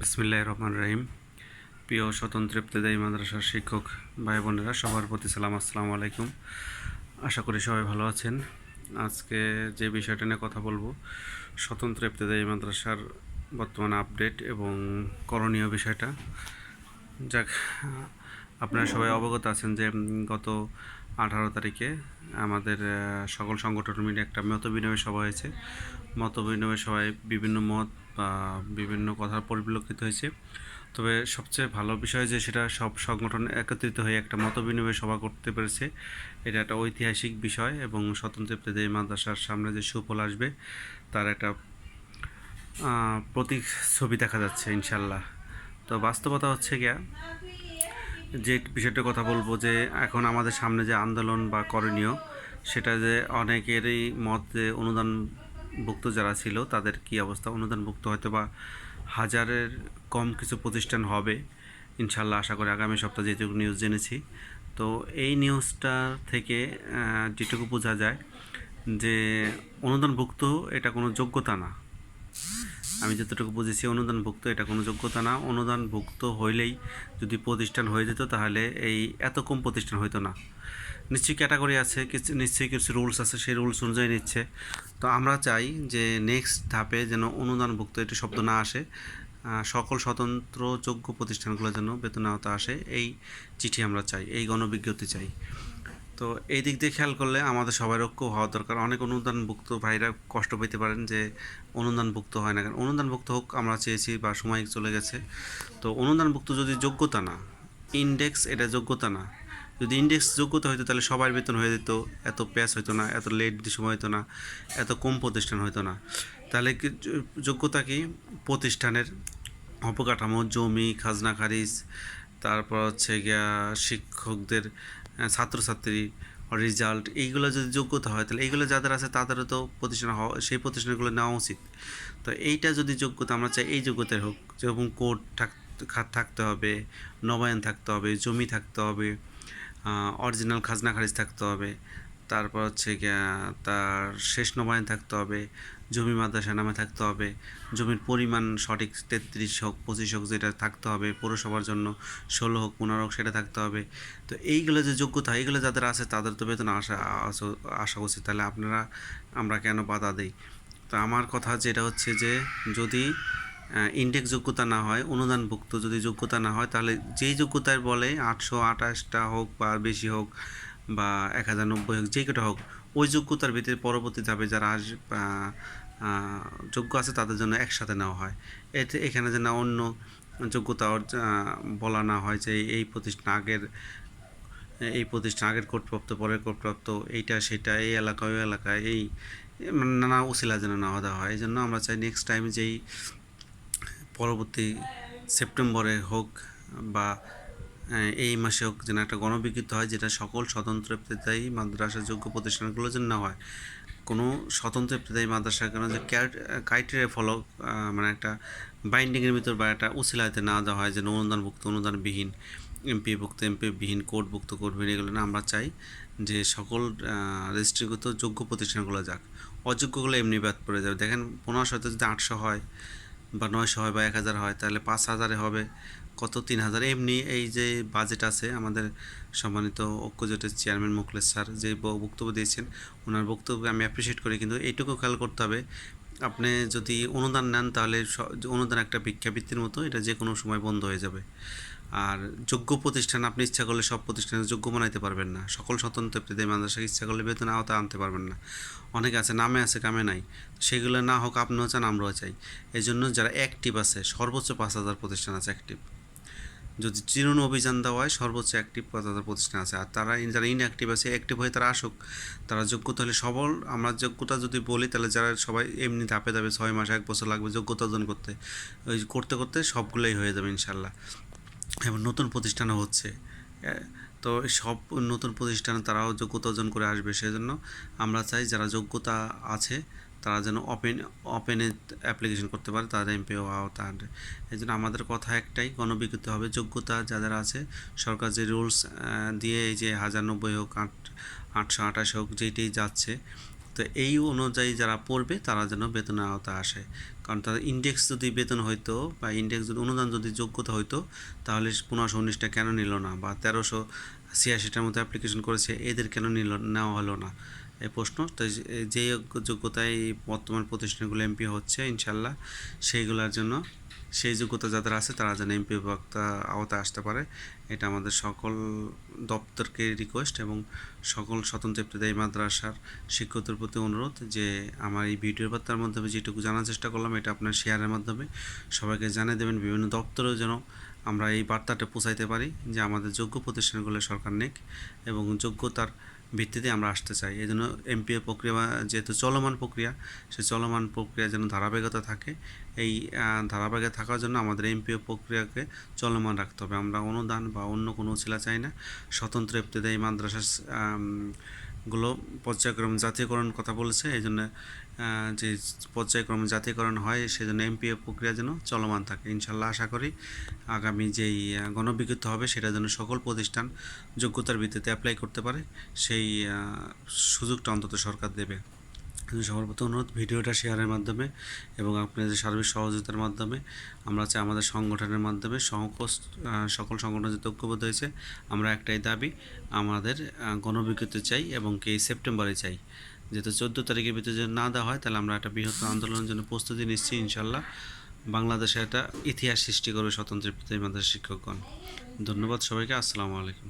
বিসমিল্লাহ রহমান রহিম। প্রিয় স্বতন্ত্র ইবতেদায়ী মাদ্রাসার শিক্ষক ভাই বোনেরা সবার প্রতি সালাম, আসসালামু আলাইকুম। আশা করি সবাই ভালো আছেন। আজকে যে বিষয়টা নিয়ে কথা বলব, স্বতন্ত্র ইবতেদায়ী মাদ্রাসার বর্তমান আপডেট এবং করণীয় বিষয়টা। যাক আপনারা সবাই অবগত আছেন যে গত আঠারো তারিখে আমাদের সকল সংগঠন মিলে একটা মত বিনিময় সভা হয়েছে। মত বিনিময় সভায় বিভিন্ন মত বা বিভিন্ন কথা পরিলক্ষিত হয়েছে। তবে সবচেয়ে ভালো বিষয় যে, সেটা সব সংগঠন একত্রিত হয়ে একটা মত বিনিময় সভা করতে পেরেছে। এটা একটা ঐতিহাসিক বিষয় এবং স্বতন্ত্র ইবতেদায়ী মাদ্রাসার সামনে যে সুফল আসবে, তার একটা প্রতীক ছবি দেখা যাচ্ছে ইনশাল্লাহ। তো বাস্তবতা হচ্ছে গিয়া যে বিষয়টার কথা বলব যে এখন আমাদের সামনে যে আন্দোলন বা করণীয়, সেটা যে অনেকেরই মত যে অনুদানভুক্ত যারা ছিল, তাদের কি অবস্থা? অনুদানভুক্ত হয়তো বা হাজারের কম কিছু প্রতিষ্ঠান হবে, ইনশাল্লাহ আশা করি আগামী সপ্তাহে যেটুকু নিউজ জেনেছি। তো এই নিউজটা থেকে যেটুকু বোঝা যায় যে অনুদানভুক্ত এটা কোনো যোগ্যতা না। আমি যতটুকু বুঝেছি, অনুদানভুক্ত এটা কোনো যোগ্যতা না। অনুদানভুক্ত হইলেই যদি প্রতিষ্ঠান হয়ে যেত, তাহলে এই এত কম প্রতিষ্ঠান হইতো না। নিশ্চয়ই ক্যাটাগরি আছে, কিছু, নিশ্চয়ই কিছু রুলস আছে, সেই রুলস অনুযায়ী নিচ্ছে। তো আমরা চাই যে নেক্সট ধাপে যেন অনুদানভুক্ত এটি শব্দ না আসে সকল স্বতন্ত্র যোগ্য প্রতিষ্ঠানগুলো যেন বেতন আওতা আসে, এই চিঠি আমরা চাই, এই গণবিজ্ঞপ্তি চাই। তো এই দিক দিয়ে খেয়াল করলে আমাদের সবার ঐক্য হওয়া দরকার। অনেক অনুদানভুক্ত ভাইরা কষ্ট পেতে পারেন যে অনুদানভুক্ত হয় না কেন। অনুদানভুক্ত হোক, আমরা চেয়েছি বা সময় চলে গেছে। তো অনুদানভুক্ত যদি যোগ্যতা না ইন্ডেক্স এটা যোগ্যতা না। যদি ইন্ডেক্স যোগ্যতা হইতো তাহলে সবার বেতন হয়ে যেত, এত প্যাস হইতো না, এত লেট সময় হইতো না, এত কম প্রতিষ্ঠান হইতো না। তাহলে কি যোগ্যতা কি? প্রতিষ্ঠানের অবকাঠামো, জমি, খাজনা, খারিজ, তারপর হচ্ছে গিয়া শিক্ষকদের ছাত্রছাত্রী রেজাল্ট এইগুলো যদি যোগ্যতা হয়, তাহলে এইগুলো যাদের আছে তাদেরও তো প্রতিষ্ঠান হওয়া, সেই প্রতিষ্ঠানগুলো নেওয়া উচিত। তো এইটা যদি যোগ্যতা, আমরা চাই এই যোগ্যতায় হোক যেরকম কোর্ট থাকতে হবে, নবায়ন থাকতে হবে, জমি থাকতে হবে অরিজিনাল খাজনা খারিজ থাকতে হবে তারপর হচ্ছে তার শেষ নবায়ন থাকতে হবে, জমি মাদ্রাসা নামে থাকতে হবে, জমির পরিমাণ সঠিক তেত্রিশ হোক, পঁচিশ হোক যেটা থাকতে হবে পৌরসভার জন্য, ষোলো হোক, পনেরো হোক সেটা থাকতে হবে। তো এইগুলো যে যোগ্যতা, এইগুলো যাদের আছে তাদের তো বেতন আসা, আসা- উচিত। তাহলে আপনারা, আমরা কেন বাধা দেই? তো আমার কথা যেটা হচ্ছে যে যদি ইন্ডেক্স যোগ্যতা না হয়, অনুদানভুক্ত যদি যোগ্যতা না হয়, তাহলে যেই যোগ্যতার বলে আটশো আঠাশটা হোক বা বেশি হোক বা এক হাজার নব্বই হোক, যে কটা হোক, ওই যোগ্যতার ভিতরে পরবর্তী ধাপে যারা আস যোগ্য আছে তাদের জন্য একসাথে নেওয়া হয়। এতে এখানে যেন অন্য যোগ্যতা বলা না হয় যে এই প্রতিষ্ঠান আগের, এই প্রতিষ্ঠান আগের কোর্টপ্রাপ্ত পরের কোর্টপ্রাপ্ত এইটা, সেটা, এই এলাকা ওই এলাকায়, এই মানে নানা উসিলা যেন না দেওয়া হয়। এই জন্য আমরা চাই নেক্সট টাইম যেই পরবর্তী সেপ্টেম্বরে হোক বা এই মাসে হোক যেন একটা গণবিজ্ঞপ্তি হয়, যেটা সকল স্বতন্ত্র ইবতেদায়ী মাদ্রাসা যোগ্য প্রতিষ্ঠানগুলো যেন না হয়। কোনো স্বতন্ত্র ইবতেদায়ী মাদ্রাসা কেন যে ক্রাইটেরিয়া ফলো মানে একটা বাইন্ডিংয়ের ভিতর বা একটা উসিলাতে না দেওয়া হয়, যেন অনুদানভুক্ত, অনুদানবিহীন এমপিভুক্ত এমপিবিহীন কোর্টভুক্ত কোর্টবিহীন এগুলো না আমরা চাই যে সকল রেজিস্ট্রিগত যোগ্য প্রতিষ্ঠানগুলো যাক। অযোগ্যগুলো এমনি বাদ পড়ে যাবে। দেখেন পনেরোশো যদি আটশো হয় বা নয়শো হয় বা এক হাজার হয়, তাহলে পাঁচ হাজারে হবে। কত? তিন হাজার। এমনি এই যে বাজেট আছে, আমাদের সম্মানিত ঐক্যজোটের চেয়ারম্যান মুখলেস স্যার যে বক্তব্য দিয়েছেন, ওনার বক্তব্য আমি অ্যাপ্রিসিয়েট করি। কিন্তু এইটুকু খেয়াল করতে হবে, আপনি যদি অনুদান নেন তাহলে অনুদান একটা ভিক্ষাবৃত্তির মতো, এটা যে কোনো সময় বন্ধ হয়ে যাবে। আর যোগ্য প্রতিষ্ঠান, আপনি ইচ্ছা করলে সব প্রতিষ্ঠানে যোগ্য বানাইতে পারবেন না। সকল স্বতন্ত্র ইবতেদায়ী মাদ্রাসাকে ইচ্ছা করলে বেতন আওতা আনতে পারবেন না। অনেকে আছে, নামে আছে, কামে নাই। সেগুলো না হোক আপনিও চান আমরাও চাই। এই জন্য যারা অ্যাক্টিভ আছে, সর্বোচ্চ পাঁচ হাজার প্রতিষ্ঠান আছে অ্যাক্টিভ যদি চিরুন অভিযান দেওয়া হয়, সর্বোচ্চ অ্যাক্টিভ তাদের প্রতিষ্ঠান আছে। আর তারা যারা ইনঅ্যাক্টিভ আছে অ্যাক্টিভ হয়ে তারা আসুক, তারা যোগ্যতা হলে সবল। আমরা যোগ্যতা যদি বলি, তাহলে যারা সবাই এমনি ধাপে ধাপে ছয় মাস, এক বছর লাগবে যোগ্যতা অর্জন করতে। ওই করতে করতে সবগুলোই হয়ে যাবে ইনশাল্লাহ। এবং নতুন প্রতিষ্ঠানও হচ্ছে। তো সব নতুন প্রতিষ্ঠানে তারাও যোগ্যতা অর্জন করে আসবে। সেজন্য আমরা চাই যারা যোগ্যতা আছে তারা যেন ওপেন ওপেনে অ্যাপ্লিকেশন করতে পারে, তাদের এমপিও আওতা আনবে এই জন্য আমাদের কথা একটাই গণবিজ্ঞপ্তি হবে যোগ্যতা যাদের আছে, সরকার যে রুলস দিয়ে এই যে হাজার নব্বই হোক, আট, আটশো আঠাশ হোক যেইটাই যাচ্ছে, তো এই অনুযায়ী যারা পড়বে, তারা যেন বেতনের আওতা আসে। কারণ তাদের ইন্ডেক্স যদি বেতন হইতো বা ইন্ডেক্স যদি, অনুদান যদি যোগ্যতা হইতো, তাহলে পনেরোশো উনিশটা কেন নিল না? বা তেরোশো ছিয়াশিটার মতো অ্যাপ্লিকেশন করেছে, এদের কেন নিল, নেওয়া হলো না? এই প্রশ্ন। তো যে- যোগ্যতায় বর্তমান প্রতিষ্ঠানগুলো এমপি হচ্ছে, ইনশাল্লাহ সেইগুলোর জন্য, সেই যোগ্যতা যাদের আছে, তারা যেন এমপি বক্তা আওতায় আসতে পারে। এটা আমাদের সকল দপ্তরকে রিকোয়েস্ট এবং সকল স্বতন্ত্র ইবতদায়ী মাদ্রাসার শিক্ষকদের প্রতি অনুরোধ যে, আমার এই ভিডিওর বার্তার মাধ্যমে যেটুকু জানার চেষ্টা করলাম, এটা আপনার শেয়ারের মাধ্যমে সবাইকে জানিয়ে দেবেন। বিভিন্ন দপ্তরেও যেন আমরা এই বার্তাটা পৌঁছাইতে পারি যে আমাদের যোগ্য প্রতিষ্ঠানগুলো সরকার নেক এবং যোগ্যতার ভিত্তিতে আমরা আসতে চাই। এই জন্য এমপিএ প্রক্রিয়া যেহেতু চলমান প্রক্রিয়া সে চলমান প্রক্রিয়া যেন ধারাবাহিকতা থাকে এই ধারাবাহিকতা থাকার জন্য আমাদের এমপিএ প্রক্রিয়াকে চলমান রাখতে হবে। আমরা অনুদান বা অন্য কোনো ছেলা চাই না। স্বতন্ত্র ইবতদায়ী মাদ্রাসা আম, গুলো পর্যায়ক্রম জাতীয়করণ কথা বলেছে, এই জন্য যে পর্যায়ক্রমে জাতীয়করণ হয় সেই সেজন্য এমপিএ প্রক্রিয়া যেন চলমান থাকে। ইনশাল্লাহ আশা করি আগামী যেই গণবিজ্ঞপ্তি হবে, সেটা যেন সকল প্রতিষ্ঠান যোগ্যতার ভিত্তিতে অ্যাপ্লাই করতে পারে, সেই সুযোগটা অন্তত সরকার দেবে। কিন্তু সবার প্রতি অনুরোধ ভিডিওটা শেয়ারের মাধ্যমে এবং আপনাদের সার্বিক সহযোগিতার মাধ্যমে আমরা চাই আমাদের সংগঠনের মাধ্যমে আহ, সকল সংগঠন যে ঐক্যবদ্ধ হয়েছে আমরা একটাই দাবি আমাদের গণবিজ্ঞপ্তি চাই এবং কি সেপ্টেম্বরে চাই। যেহেতু চোদ্দ তারিখের ভিতরে যদি না দেওয়া হয় তাহলে আমরা একটা বৃহত্তর আন্দোলনের জন্য প্রস্তুতি নিচ্ছি ইনশাল্লাহ বাংলাদেশে একটা ইতিহাস সৃষ্টি করবে স্বতন্ত্র প্রতি মাদ্রাসা শিক্ষকগণ। ধন্যবাদ সবাইকে আসসালামু আলাইকুম।